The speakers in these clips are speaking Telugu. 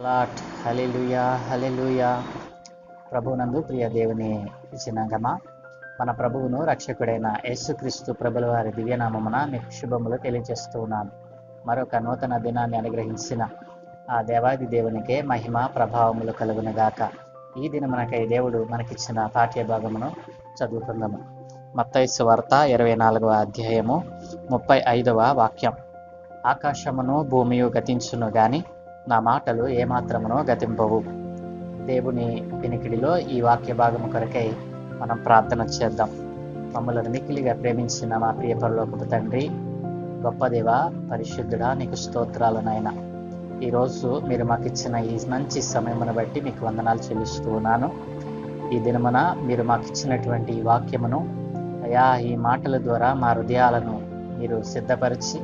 లాట్ హలెలుయా హలెలుయా ప్రభునందు ప్రియ దేవుని జనాంగమా. మన ప్రభువును రక్షకుడైన యేసుక్రీస్తు ప్రభుల వారి దివ్యనామమున మీకు శుభములు తెలియజేస్తూ ఉన్నాను. మరొక నూతన దినాన్ని అనుగ్రహించిన ఆ దేవాది దేవునికే మహిమ ప్రభావములు కలుగునగాక ఈ దినమునకై దేవుడు మనకిచ్చిన పాఠ్య భాగమును చదువుకుందాము. మత్తైసు వార్త ఇరవై నాలుగవ అధ్యాయము ముప్పై ఐదవ వాక్యం. ఆకాశమును భూమియు గతించును గాని నా మాటలు ఏమాత్రమునో గతింపవు. దేవుని వినికిడిలో ఈ వాక్య భాగము కొరకై మనం ప్రార్థన చేద్దాం. మమ్మల్ని మిక్కిలిగా ప్రేమించిన మా ప్రియ పరలోకపు తండ్రి గొప్ప దేవ పరిశుద్ధుడా నీకు స్తోత్రాలు నాయన. ఈరోజు మీరు మాకు ఇచ్చిన ఈ మంచి సమయమును బట్టి మీకు వందనాలు చెల్లిస్తూ ఉన్నాను. ఈ దినమున మీరు మాకు ఇచ్చినటువంటి ఈ వాక్యమును అయా ఈ మాటల ద్వారా మా హృదయాలను మీరు సిద్ధపరిచి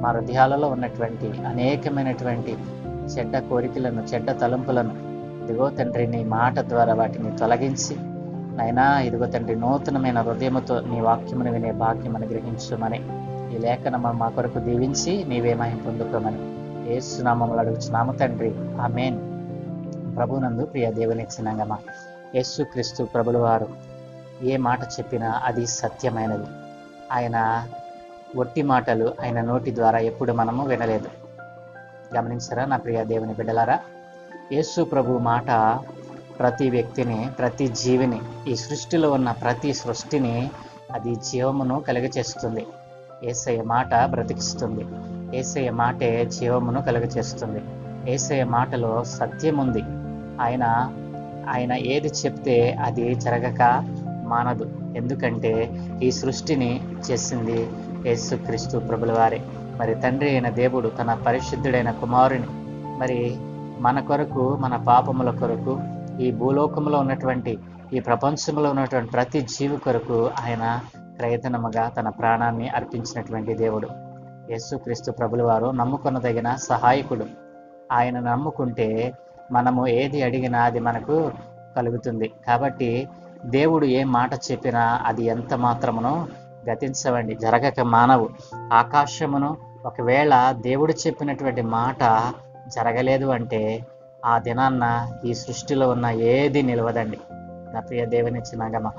మా హృదయాలలో ఉన్నటువంటి అనేకమైనటువంటి చెడ్డ కోరికలను చెడ్డ తలంపులను. ఇదిగో తండ్రి నీ మాట ద్వారా వాటిని తొలగించి నైనా ఇదిగో తండ్రి నూతనమైన హృదయముతో నీ వాక్యమును వినే భాగ్యం అనుగ్రహించమని ఈ లేఖనం మా కొరకు దీవించి నీవే మహిం పొందుకోమని ఏసునామములు అడుగుచున్నాము తండ్రి. ఆ మేన్ ప్రభునందు ప్రియ దేవుని చిన్నంగమా యేసు క్రీస్తు ప్రభుల వారు ఏ మాట చెప్పినా అది సత్యమైనది. ఆయన ఒట్టి మాటలు ఆయన నోటి ద్వారా ఎప్పుడు మనము వినలేదు. గమనించరా నా ప్రియ దేవుని బిడ్డలారా? యేసు ప్రభు మాట ప్రతి వ్యక్తిని ప్రతి జీవిని ఈ సృష్టిలో ఉన్న ప్రతి సృష్టిని అది జీవమును కలుగచేస్తుంది. ఏసయ్య మాట బ్రతికిస్తుంది. ఏసయ్య మాటే జీవమును కలుగచేస్తుంది. ఏసయ్య మాటలో సత్యం ఉంది. ఆయన ఆయన ఏది చెప్తే అది జరగక మానదు. ఎందుకంటే ఈ సృష్టిని చేసింది యేసుక్రీస్తు ప్రభుల వారే. మరి తండ్రి అయిన దేవుడు తన పరిశుద్ధుడైన కుమారుని మరి మన కొరకు మన పాపముల కొరకు ఈ భూలోకంలో ఉన్నటువంటి ఈ ప్రపంచంలో ఉన్నటువంటి ప్రతి జీవి కొరకు ఆయన ప్రయత్నముగా తన ప్రాణాన్ని అర్పించినటువంటి దేవుడు. యేసుక్రీస్తు ప్రభుల వారు నమ్ముకొనదగిన సహాయకుడు. ఆయన నమ్ముకుంటే మనము ఏది అడిగినా అది మనకు కలుగుతుంది. కాబట్టి దేవుడు ఏ మాట చెప్పినా అది ఎంత మాత్రమునో గతించవండి. జరగక మానవు. ఆకాశమును ఒకవేళ దేవుడు చెప్పినటువంటి మాట జరగలేదు అంటే ఆ దినాన్న ఈ సృష్టిలో ఉన్న ఏది నిలవదండి. నా ప్రియ దేవుని చిన్నగమ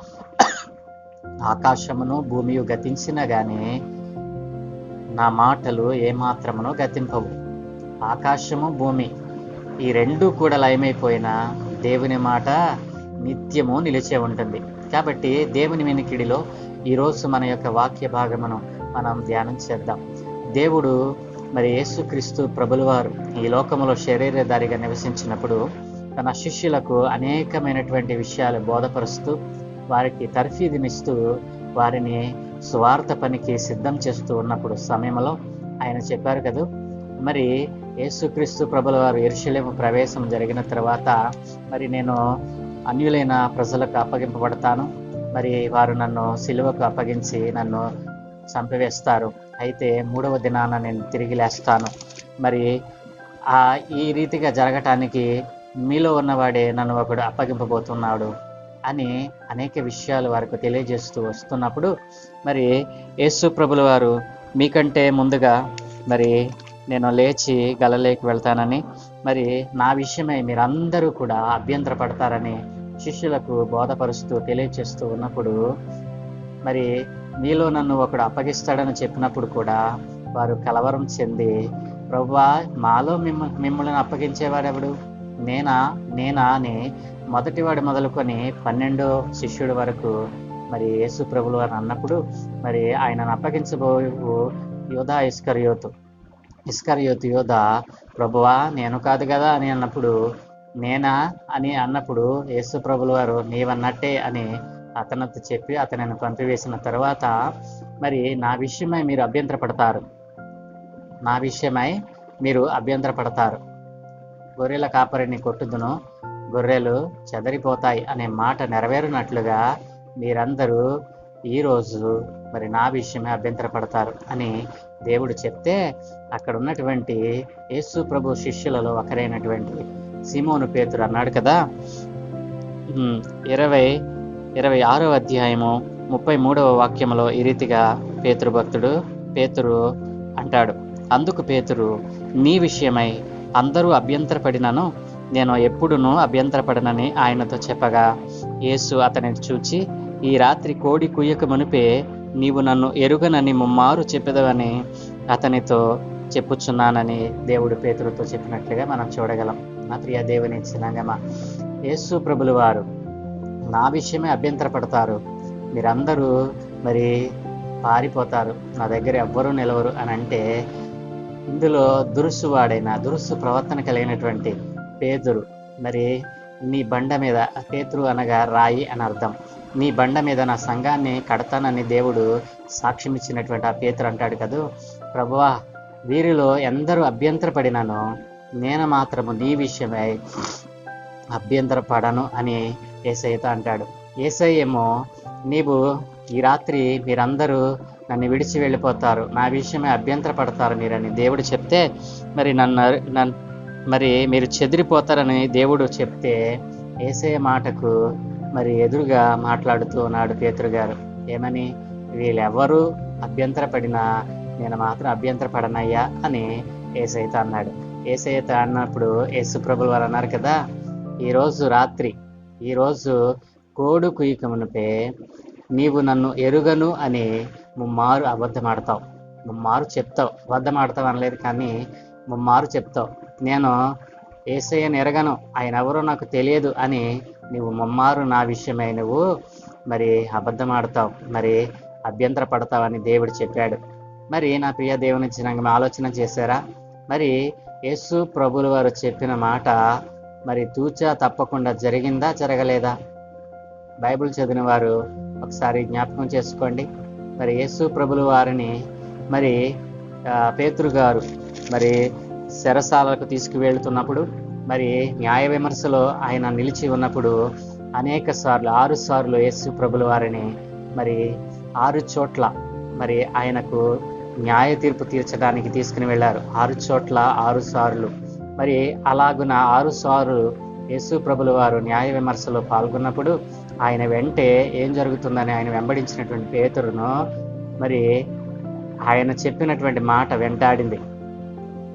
ఆకాశమును భూమియు గతించినా కానీ నా మాటలు ఏమాత్రమును గతింపవు. ఆకాశము భూమి ఈ రెండు కూడా లయమైపోయినా దేవుని మాట నిత్యము నిలిచే ఉంటుంది. కాబట్టి దేవుని వెనికిడిలో ఈరోజు మన యొక్క వాక్య భాగమును మనం ధ్యానం చేద్దాం. దేవుడు మరి యేసుక్రీస్తు ప్రభులవారు ఈ లోకములో శరీరధారిగా నివసించినప్పుడు తన శిష్యులకు అనేకమైనటువంటి విషయాలు బోధపరుస్తూ వారికి తర్ఫీదునిస్తూ వారిని స్వార్థ పనికి సిద్ధం చేస్తూ ఉన్నప్పుడు సమయంలో ఆయన చెప్పారు కదా మరి యేసుక్రీస్తు ప్రభుల వారు ఎరుషలేము ప్రవేశం జరిగిన తర్వాత మరి నేను అన్యులైన ప్రజలకు అప్పగింపబడతాను. మరి వారు నన్ను సిలువకు అప్పగించి నన్ను చంపివేస్తారు. అయితే మూడవ దినాన నేను తిరిగి లేస్తాను. మరి ఆ ఈ రీతిగా జరగటానికి మీలో ఉన్నవాడే నన్ను ఒకడు అప్పగింపబోతున్నాడు అని అనేక విషయాలు వారికి తెలియజేస్తూ వస్తున్నప్పుడు మరి యేసు ప్రభుల వారు మీకంటే ముందుగా మరి నేను లేచి గలలేకి వెళ్తానని మరి నా విషయమై మీరందరూ కూడా అభ్యంతరపడతారని శిష్యులకు బోధపరుస్తూ తెలియచేస్తూ ఉన్నప్పుడు మరి నీలో నన్ను ఒకడు అప్పగిస్తాడని చెప్పినప్పుడు కూడా వారు కలవరం చెంది ప్రభువా మాలో మిమ్మ మిమ్మల్ని అప్పగించేవాడెవడు? నేనా? నేనా? అని మొదటివాడు మొదలుకొని పన్నెండో శిష్యుడి వరకు మరి యేసు ప్రభులు అని అన్నప్పుడు మరి ఆయనను అప్పగించబో యోధా ఇస్కర్యోతు. ఇస్కర్యోతు యోధ ప్రభువా నేను కాదు కదా అని అన్నప్పుడు నేనా అని అన్నప్పుడు యేసు ప్రభుల వారు నీవన్నట్టే అని అతనితో చెప్పి అతనిని పంపివేసిన తర్వాత మరి నా విషయమై మీరు అభ్యంతరపడతారు. నా విషయమై మీరు అభ్యంతరపడతారు. గొర్రెల కాపరిని కొట్టుదును. గొర్రెలు చెదరిపోతాయి అనే మాట నెరవేరినట్లుగా మీరందరూ ఈరోజు మరి నా విషయమే అభ్యంతరపడతారు అని దేవుడు చెప్తే అక్కడ ఉన్నటువంటి యేసు ప్రభు శిష్యులలో ఒకరైనటువంటి సీమోను పేతురు అన్నాడు కదా. ఇరవై ఇరవై ఆరో అధ్యాయము ముప్పై మూడవ వాక్యంలో ఈ రీతిగా పేతురు భక్తుడు పేతురు అంటాడు. అందుకు పేతురు నీ విషయమై అందరూ అభ్యంతరపడినను నేను ఎప్పుడునూ అభ్యంతరపడనని ఆయనతో చెప్పగా యేసు అతనిని చూచి ఈ రాత్రి కోడి కుయ్యక మునిపే నీవు నన్ను ఎరుగనని ముమ్మారు చెప్పదవని అతనితో చెప్పుచున్నానని దేవుడు పేతురుతో చెప్పినట్లుగా మనం చూడగలం. నా ప్రియ దేవుని చిన్నంగమ యేసు ప్రభుల వారు నా విషయమే అభ్యంతరపడతారు. మీరందరూ మరి పారిపోతారు. నా దగ్గర ఎవ్వరూ నిలవరు అని అంటే ఇందులో దురుసు వాడైన దురుసు ప్రవర్తన కలిగినటువంటి పేతురు. మరి నీ బండ మీద పేతురు అనగా రాయి అని అర్థం. నీ బండ మీద నా సంఘాన్ని కడతానని దేవుడు సాక్ష్యం ఇచ్చినటువంటి ఆ పేతురు అంటాడు కదూ. ప్రభువా వీరిలో ఎందరూ అభ్యంతరపడినానో నేను మాత్రము నీ విషయమై అభ్యంతరపడను అని ఏసయ్యతో అంటాడు. ఏసయ్యేమో నీవు ఈ రాత్రి మీరందరూ నన్ను విడిచి వెళ్ళిపోతారు. నా విషయమే అభ్యంతరపడతారు మీరని దేవుడు చెప్తే మరి నన్ను నన్ను మరి మీరు చెదిరిపోతారని దేవుడు చెప్తే ఏసయ్య మాటకు మరి ఎదురుగా మాట్లాడుతూ ఉన్నాడు పేతురు గారు. ఏమని? వీళ్ళెవ్వరూ అభ్యంతరపడినా నేను మాత్రం అభ్యంతరపడనయ్యా అని ఏసైతే అన్నాడు. ఏసయ్యతో అన్నప్పుడు యేసు ప్రభులు వారు అన్నారు కదా ఈరోజు రాత్రి ఈరోజు కోడు కుయికమునిపే నీవు నన్ను ఎరుగను అని ముమ్మారు అబద్ధమాడతావు. ముమ్మారు చెప్తావు. అబద్ధం ఆడతావు అనలేదు కానీ ముమ్మారు చెప్తావు. నేను ఏసయ్యను ఎరగను. ఆయన ఎవరో నాకు తెలియదు అని నువ్వు ముమ్మారు నా విషయమై నువ్వు మరి అబద్ధం ఆడతావు మరి అభ్యంతర పడతావని దేవుడు చెప్పాడు. మరి నా ప్రియ దేవుని చిన్నంగా ఆలోచన చేశారా? మరి యేసు ప్రభులు వారు చెప్పిన మాట మరి తూచా తప్పకుండా జరిగిందా జరగలేదా? బైబిల్ చదివిన వారు ఒకసారి జ్ఞాపకం చేసుకోండి. మరి యేసు ప్రభుల వారిని మరి పేతురు గారు మరి శరసాలకు తీసుకువెళ్తున్నప్పుడు మరి న్యాయ విమర్శలో ఆయన నిలిచి ఉన్నప్పుడు అనేక సార్లు ఆరు సార్లు యేసు ప్రభుల వారిని మరి ఆరు చోట్ల మరి ఆయనకు న్యాయ తీర్పు తీర్చడానికి తీసుకుని వెళ్ళారు. ఆరు చోట్ల ఆరు సార్లు. మరి అలాగున ఆరు సార్లు యేసు ప్రభుల వారు న్యాయ విమర్శలో పాల్గొన్నప్పుడు ఆయన వెంటే ఏం జరుగుతుందని ఆయన వెంబడించినటువంటి పేతురును మరి ఆయన చెప్పినటువంటి మాట వెంటాడింది.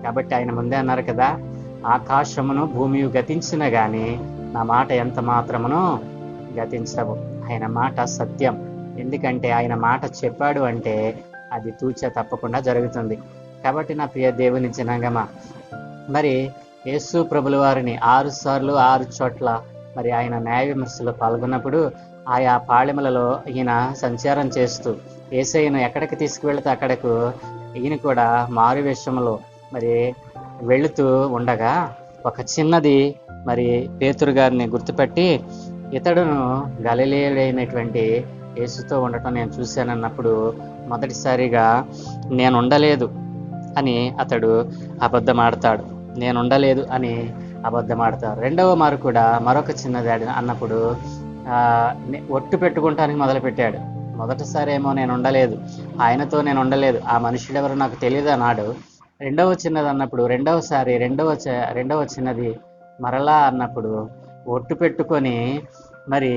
కాబట్టి ఆయన ముందే అన్నారు కదా ఆకాశమును భూమి గతించిన కానీ నా మాట ఎంత మాత్రమును గతించవు. ఆయన మాట సత్యం. ఎందుకంటే ఆయన మాట చెప్పాడు అంటే అది తూచ తప్పకుండా జరుగుతుంది. కాబట్టి నా ప్రియ దేవుని జనాంగమా మరి యేసు ప్రభుల వారిని ఆరు సార్లు ఆరు చోట్ల మరి ఆయన న్యాయ విమర్శలో పాల్గొన్నప్పుడు ఆయా పాళెములలో ఈయన సంచారం చేస్తూ ఏసైను ఎక్కడికి తీసుకువెళితే అక్కడకు ఈయన కూడా మారు విషయంలో మరి వెళుతూ ఉండగా ఒక చిన్నది మరి పేతురు గారిని గుర్తుపెట్టి ఇతడును గలలేడైనటువంటి యేసుతో ఉండటం నేను చూశానన్నప్పుడు మొదటిసారిగా నేను ఉండలేదు అని అతడు అబద్ధమాడతాడు. నేను ఉండలేదు అని అబద్ధమాడతాడు. రెండవ మారు కూడా మరొక చిన్నది అన్నప్పుడు ఒట్టు పెట్టుకుంటానికి మొదలుపెట్టాడు. మొదటిసారి ఏమో నేను ఉండలేదు ఆయనతో నేను ఉండలేదు ఆ మనుషుడు ఎవరు నాకు తెలియదు అన్నాడు. రెండవ చిన్నది అన్నప్పుడు రెండవసారి రెండవ రెండవ చిన్నది మరలా అన్నప్పుడు ఒట్టు పెట్టుకొని మరి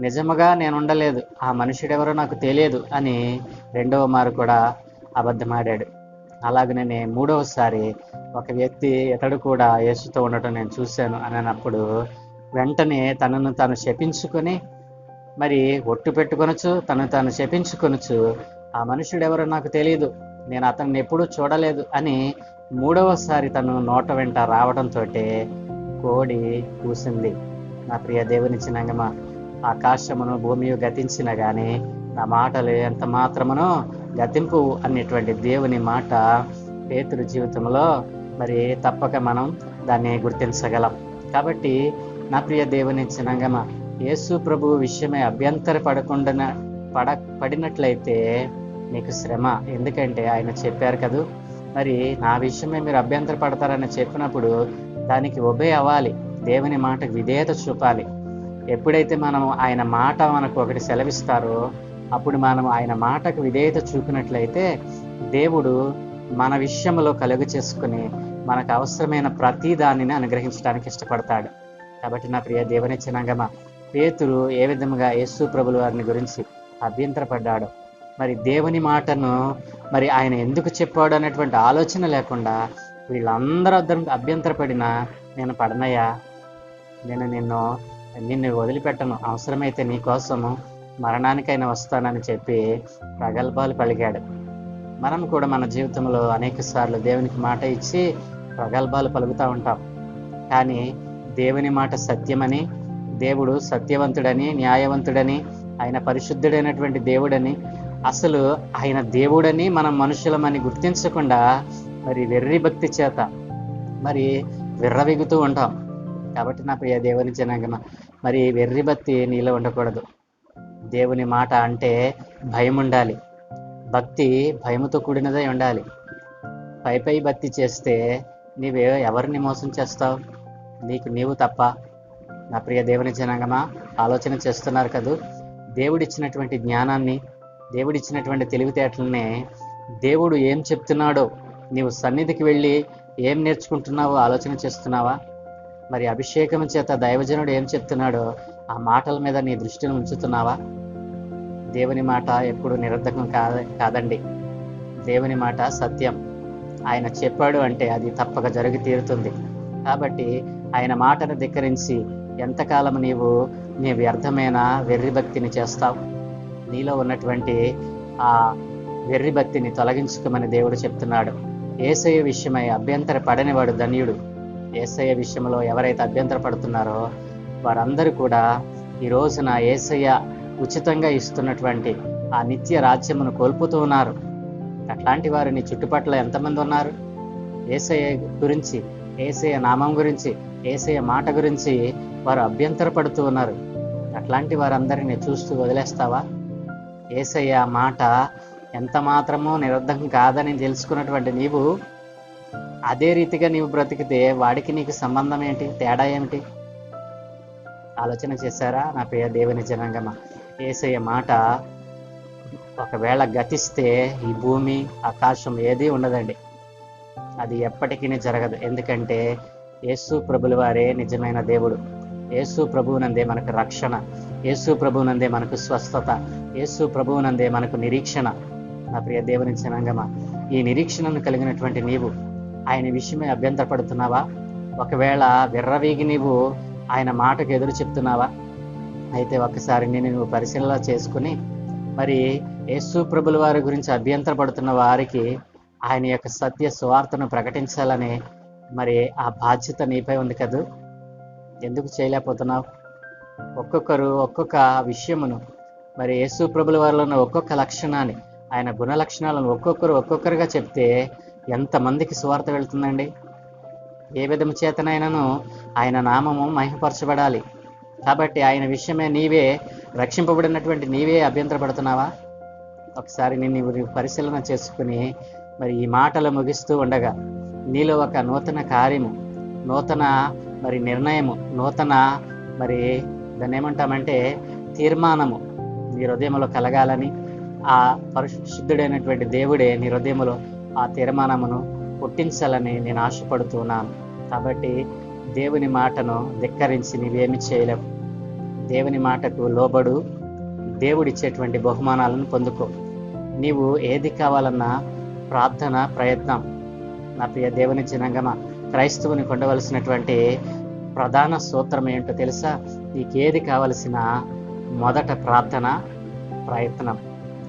నిజముగా నేను ఉండలేదు ఆ మనుషుడెవరో నాకు తెలియదు అని రెండవ మారు కూడా అబద్ధమాడాడు. అలాగనే మూడవసారి ఒక వ్యక్తి ఇతడు కూడా యేసుతో ఉండటం నేను చూశాను అని అన్నప్పుడు వెంటనే తనను తాను శపించుకొని మరి ఒట్టు పెట్టుకొనొచ్చు తను తాను శపించుకొనొచ్చు ఆ మనుషుడు ఎవరో నాకు తెలియదు నేను అతన్ని ఎప్పుడూ చూడలేదు అని మూడవసారి తను నోట వెంట రావడంతో కోడి కూసింది. నా ప్రియ దేవుని చిన్నంగమా ఆకాశమును భూమి గతించిన కానీ నా మాటలు ఎంత మాత్రమునో గతింపు అనేటువంటి దేవుని మాట పేతురు జీవితంలో మరి తప్పక మనం దాన్ని గుర్తించగలం. కాబట్టి నా ప్రియ దేవుని చినంగమ యేసు ప్రభు విషయమై అభ్యంతర పడకుండా పడ పడినట్లయితే నీకు శ్రమ. ఎందుకంటే ఆయన చెప్పారు కదూ మరి నా విషయమే మీరు అభ్యంతర పడతారని చెప్పినప్పుడు దానికి ఒబే అవ్వాలి. దేవుని మాటకు విధేయత చూపాలి. ఎప్పుడైతే మనం ఆయన మాట మనకు ఒకటి సెలవిస్తారో అప్పుడు మనం ఆయన మాటకు విధేయత చూపినట్లయితే దేవుడు మన విషయంలో కలుగు చేసుకుని మనకు అవసరమైన ప్రతి దానిని అనుగ్రహించడానికి ఇష్టపడతాడు. కాబట్టి నా ప్రియ దేవుని చినంగమ పేతురు ఏ విధముగా యేసు ప్రభులు వారిని గురించి అభ్యంతరపడ్డాడు. మరి దేవుని మాటను మరి ఆయన ఎందుకు చెప్పాడు అనేటువంటి ఆలోచన లేకుండా వీళ్ళందరూ అభ్యంతరపడినా నేను పడనయ్యా నేను నిన్ను నిన్ను వదిలిపెట్టను అవసరమైతే నీ కోసము మరణానికైనా వస్తానని చెప్పి ప్రగల్భాలు పలికాడు. మనం కూడా మన జీవితంలో అనేక సార్లు దేవునికి మాట ఇచ్చి ప్రగల్భాలు పలుకుతూ ఉంటాం. కానీ దేవుని మాట సత్యమని దేవుడు సత్యవంతుడని న్యాయవంతుడని ఆయన పరిశుద్ధుడైనటువంటి దేవుడని అసలు ఆయన దేవుడని మనం మనుషులమని గుర్తించకుండా మరి వెర్రి భక్తి చేత మరి విర్రవిగుతూ ఉంటాం. కాబట్టి నా ప్రియ దేవుని జనాంగమ మరి వెర్రి భక్తి నీలో ఉండకూడదు. దేవుని మాట అంటే భయం ఉండాలి భక్తి భయముతో కూడినదై ఉండాలి. పై పై భక్తి చేస్తే నీవే ఎవరిని మోసం చేస్తావు? నీకు నీవు తప్ప. నా ప్రియ దేవుని జనాంగమా ఆలోచన చేస్తున్నారు కదూ. దేవుడిచ్చినటువంటి జ్ఞానాన్ని దేవుడిచ్చినటువంటి తెలివితేటలనే దేవుడు ఏం చెప్తున్నాడో నీవు సన్నిధికి వెళ్ళి ఏం నేర్చుకుంటున్నావో ఆలోచన చేస్తున్నావా? మరి అభిషేకం చేత దైవజనుడు ఏం చెప్తున్నాడో ఆ మాటల మీద నీ దృష్టిని ఉంచుతున్నావా? దేవుని మాట ఎప్పుడు నిరర్ధకం కాద కాదండి. దేవుని మాట సత్యం. ఆయన చెప్పాడు అంటే అది తప్పక జరిగి తీరుతుంది. కాబట్టి ఆయన మాటను ధిక్కరించి ఎంతకాలం నీవు నీ వ్యర్థమైన వెర్రి భక్తిని చేస్తావు? నీలో ఉన్నటువంటి ఆ వెర్రి భక్తిని తొలగించుకోమని దేవుడు చెప్తున్నాడు. ఏసయ్య విషయమై అభ్యంతర పడనివాడు ధన్యుడు. ఏసయ్య విషయంలో ఎవరైతే అభ్యంతర పడుతున్నారో వారందరూ కూడా ఈ రోజున ఏసయ్య ఉచితంగా ఇస్తున్నటువంటి ఆ నిత్య రాజ్యమును కోల్పోతూ ఉన్నారు. అట్లాంటి వారిని చుట్టుపట్ల చుట్టుపక్కల ఎంతమంది ఉన్నారు? ఏసయ్య గురించి ఏసయ్య నామం గురించి ఏసయ్య మాట గురించి వారు అభ్యంతర పడుతూ ఉన్నారు. అట్లాంటి వారందరినీ చూస్తూ వదిలేస్తావా? ఏసయ్య మాట ఎంత మాత్రమూ నిరర్ధకం కాదని తెలుసుకున్నటువంటి నీవు అదే రీతిగా నీవు బ్రతికితే వాడికి నీకు సంబంధం ఏంటి? తేడా ఏమిటి? ఆలోచన చేశారా? నా ప్రియ దేవుని జనాంగమ? ఏసయ్య మాట ఒకవేళ గతిస్తే ఈ భూమి ఆకాశం ఏదీ ఉండదండి. అది ఎప్పటికీ జరగదు. ఎందుకంటే యేసు ప్రభుల వారే నిజమైన దేవుడు. యేసు ప్రభువునందే మనకు రక్షణ. యేసు ప్రభువునందే మనకు స్వస్థత. యేసు ప్రభువునందే మనకు నిరీక్షణ. నా ప్రియ దేవుని జనంగమ ఈ నిరీక్షణను కలిగినటువంటి నీవు ఆయన విషయమై అభ్యంతరపడుతున్నావా? ఒకవేళ విర్రవీగి నీవు ఆయన మాటకు ఎదురు చెప్తున్నావా? అయితే ఒకసారి నేను నువ్వు పరిశీలన చేసుకుని మరి యేసు ప్రభుల వారి గురించి అభ్యంతరపడుతున్న వారికి ఆయన యొక్క సత్య సువార్తను ప్రకటించాలని మరి ఆ బాధ్యత నీపై ఉంది కదూ? ఎందుకు చేయలేకపోతున్నావు? ఒక్కొక్కరు ఒక్కొక్క విషయమును మరి యేసు ప్రభుల వారిలో ఉన్న ఒక్కొక్క లక్షణాన్ని ఆయన గుణ లక్షణాలను ఒక్కొక్కరు ఒక్కొక్కరుగా చెప్తే ఎంతమందికి సువార్త వెళ్తుందండి? ఏ విధము చేతనైనను ఆయన నామము మహిమపరచబడాలి. కాబట్టి ఆయన విషయమే నీవే రక్షింపబడినటువంటి నీవే అభ్యంతరపడుతున్నావా? ఒకసారి నేను పరిశీలన చేసుకుని మరి ఈ మాటలు ముగిస్తూ ఉండగా నీలో ఒక నూతన కార్యము నూతన మరి నిర్ణయము నూతన మరి దాన్ని ఏమంటామంటే తీర్మానము నీ హృదయంలో కలగాలని ఆ పరిశుద్ధుడైనటువంటి దేవుడే నీ హృదయంలో ఆ తీర్మానమును పుట్టించాలని నేను ఆశపడుతున్నాను. కాబట్టి దేవుని మాటను ధిక్కరించి నీవేమి చేయలేవు. దేవుని మాటకు లోబడు. దేవుడిచ్చేటువంటి బహుమానాలను పొందుకో. నీవు ఏది కావాలన్నా ప్రార్థన ప్రయత్నం. నా ప్రియ దేవుని జనంగమ క్రైస్తవుని కొండవలసినటువంటి ప్రధాన సూత్రం ఏంటో తెలుసా? నీకేది కావలసిన మొదట ప్రార్థన ప్రయత్నం.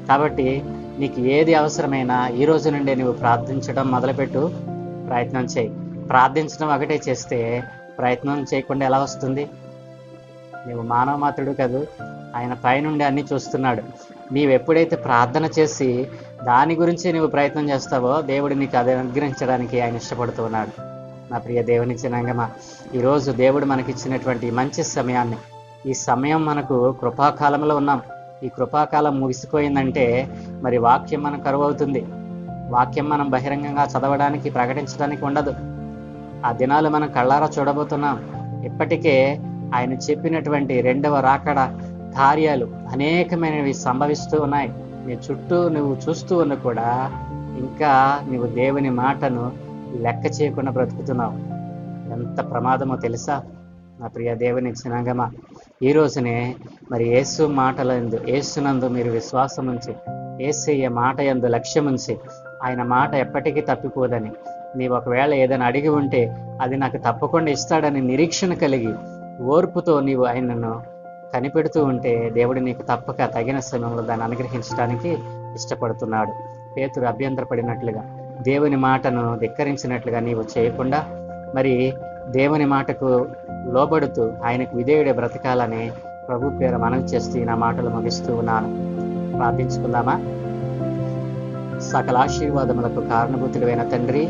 కాబట్టి నీకు ఏది అవసరమైనా ఈ రోజు నుండే నువ్వు ప్రార్థించడం మొదలుపెట్టు ప్రయత్నం చేయి. ప్రార్థించడం ఒకటే చేస్తే ప్రయత్నం చేయకుండా ఎలా వస్తుంది? నువ్వు మానవ మాత్రుడు కదూ? ఆయన పైనుండి అన్ని చూస్తున్నాడు. నీవు ఎప్పుడైతే ప్రార్థన చేసి దాని గురించి నువ్వు ప్రయత్నం చేస్తావో దేవుడు నీకు అది అనుగ్రహించడానికి ఆయన ఇష్టపడుతూ ఉన్నాడు. నా ప్రియ దేవుని జనాంగమ ఈరోజు దేవుడు మనకిచ్చినటువంటి మంచి సమయాన్ని ఈ సమయం మనకు కృపాకాలంలో ఉన్నాం. ఈ కృపాకాలం ముగిసిపోయిందంటే మరి వాక్యం మనం కరువు అవుతుంది వాక్యం మనం బహిరంగంగా చదవడానికి ప్రకటించడానికి ఉండదు. ఆ దినాలు మనం కళ్ళారా చూడబోతున్నాం. ఇప్పటికే ఆయన చెప్పినటువంటి రెండవ రాకడ కార్యాలు అనేకమైనవి సంభవిస్తూ ఉన్నాయి. నీ చుట్టూ నువ్వు చూస్తూ ఉన్న కూడా ఇంకా నువ్వు దేవుని మాటను లెక్క చేయకుండా బ్రతుకుతున్నావు. ఎంత ప్రమాదమో తెలుసా? నా ప్రియ దేవుని జనాంగమా ఈ రోజునే మరి యేసు మాటలందు యేసునందు మీరు విశ్వాసం ఉంచి ఏసయ్య మాట యందు లక్ష్యం ఉంచి ఆయన మాట ఎప్పటికీ తప్పిపోదని నీవు ఒకవేళ ఏదైనా అడిగి ఉంటే అది నాకు తప్పకుండా ఇస్తాడని నిరీక్షణ కలిగి ఓర్పుతో నీవు ఆయనను కనిపెడుతూ ఉంటే దేవుడు నీకు తప్పక తగిన సమయంలో దాన్ని అనుగ్రహించడానికి ఇష్టపడుతున్నాడు. పేతురు అభ్యంతరపడినట్లుగా దేవుని మాటను ధిక్కరించినట్లుగా నీవు చేయకుండా మరి దేవుని మాటకు లోబడుతూ ఆయనకు విధేయుడే బ్రతకాలని ప్రభు పేరు మనం చేస్తూ నా మాటలు ముగిస్తూ ఉన్నాను. ప్రార్థించుకుందామా? సకల ఆశీర్వాదములకు కారణభూతుడైన తండ్రి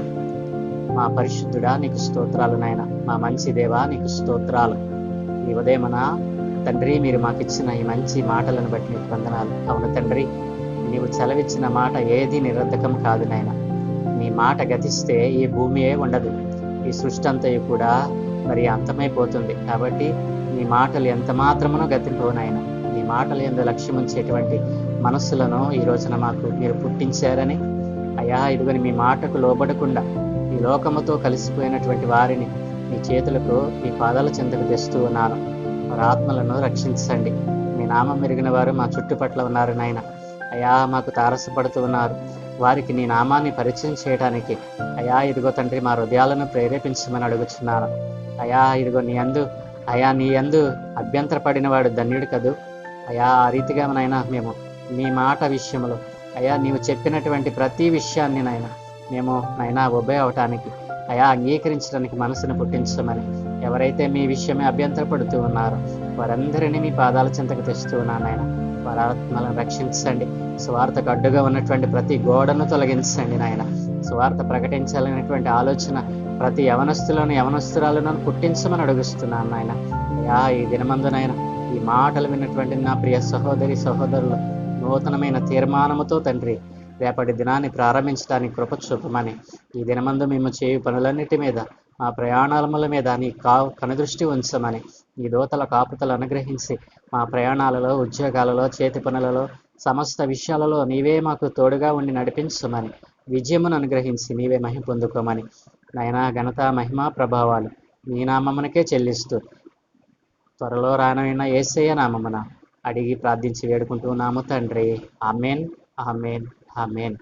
మా పరిశుద్ధుడా నీకు స్తోత్రాలు నాయన. మా మంచి దేవా నీకు స్తోత్రాలు. ఈ ఉదయమన తండ్రి మీరు మాకు ఇచ్చిన ఈ మంచి మాటలను బట్టి నీకు వందనాలు. అవును తండ్రి నీవు చలవిచ్చిన మాట ఏది నిరర్ధకం కాదు నాయన. నీ మాట గతిస్తే ఈ భూమియే ఉండదు. ఈ సృష్టి అంతయు కూడా మరి అంతమైపోతుంది. కాబట్టి నీ మాటలు ఎంత మాత్రమునో గతింపవు నీ మాటలు ఎందు లక్ష్యం ఉంచేటువంటి మనస్సులను ఈ రోజున మాకు మీరు పుట్టించారని అయ్యా ఇదిగోని మీ మాటకు లోబడకుండా ఈ లోకముతో కలిసిపోయినటువంటి వారిని మీ చేతులకు మీ పాదాల చెంతకు తెస్తూ ఉన్నాను. వారి ఆత్మలను రక్షించండి. మీ నామం మెరిగిన వారు మా చుట్టుపట్ల ఉన్నారు నాయన. అయా మాకు తారసపడుతూ ఉన్నారు. వారికి నీ నామాన్ని పరిచయం చేయడానికి అయా ఇదిగో తండ్రి మా హృదయాలను ప్రేరేపించమని అడుగుచున్నాను. అయా ఇదిగో నీ అందు అయా నీ అందు అభ్యంతరపడిన వాడు ధన్యుడు కదూ. అయా ఆ రీతిగా నైనా మేము మీ మాట విషయంలో అయా నీవు చెప్పినటువంటి ప్రతి విషయాన్ని నాయన మేము నైనా ఉభయ అవటానికి అయా అంగీకరించడానికి మనసును పుట్టించమని ఎవరైతే మీ విషయమే అభ్యంతరపడుతూ ఉన్నారో వారందరినీ మీ పాదాల చింతకు తెస్తూ ఉన్నాను ఆయన ఆత్మలను రక్షించండి. స్వార్థకు అడ్డుగా ఉన్నటువంటి ప్రతి గోడను తొలగించండి నాయన. స్వార్థ ప్రకటించాలనేటువంటి ఆలోచన ప్రతి యవనస్తులను యవనస్తురాలను పుట్టించమని అడుగుస్తున్నాను నాయన. యా ఈ దినమందునైనా ఈ మాటలు విన్నటువంటి నా ప్రియ సహోదరి సహోదరులు నూతనమైన తీర్మానముతో తండ్రి రేపటి దినాన్ని ప్రారంభించడానికి కృప చూపమని ఈ దినమందు మేము చేయు పనులన్నిటి మీద మా ప్రయాణాలముల మీద నీ కా కనుదృష్టి ఉంచమని ఈ దూతల కాపుతలు అనుగ్రహించి మా ప్రయాణాలలో ఉద్యోగాలలో చేతి పనులలో సమస్త విషయాలలో నీవే మాకు తోడుగా ఉండి నడిపించమని విజయమును అనుగ్రహించి నీవే మహిమ పొందుకోమని. నయనా ఘనత మహిమ ప్రభావాలు నీ నామమునకే చెల్లిస్తూ త్వరలో రానైన ఏసయ్య నామమున అడిగి ప్రార్థించి వేడుకుంటున్నాము తండ్రి. Amen amen amen.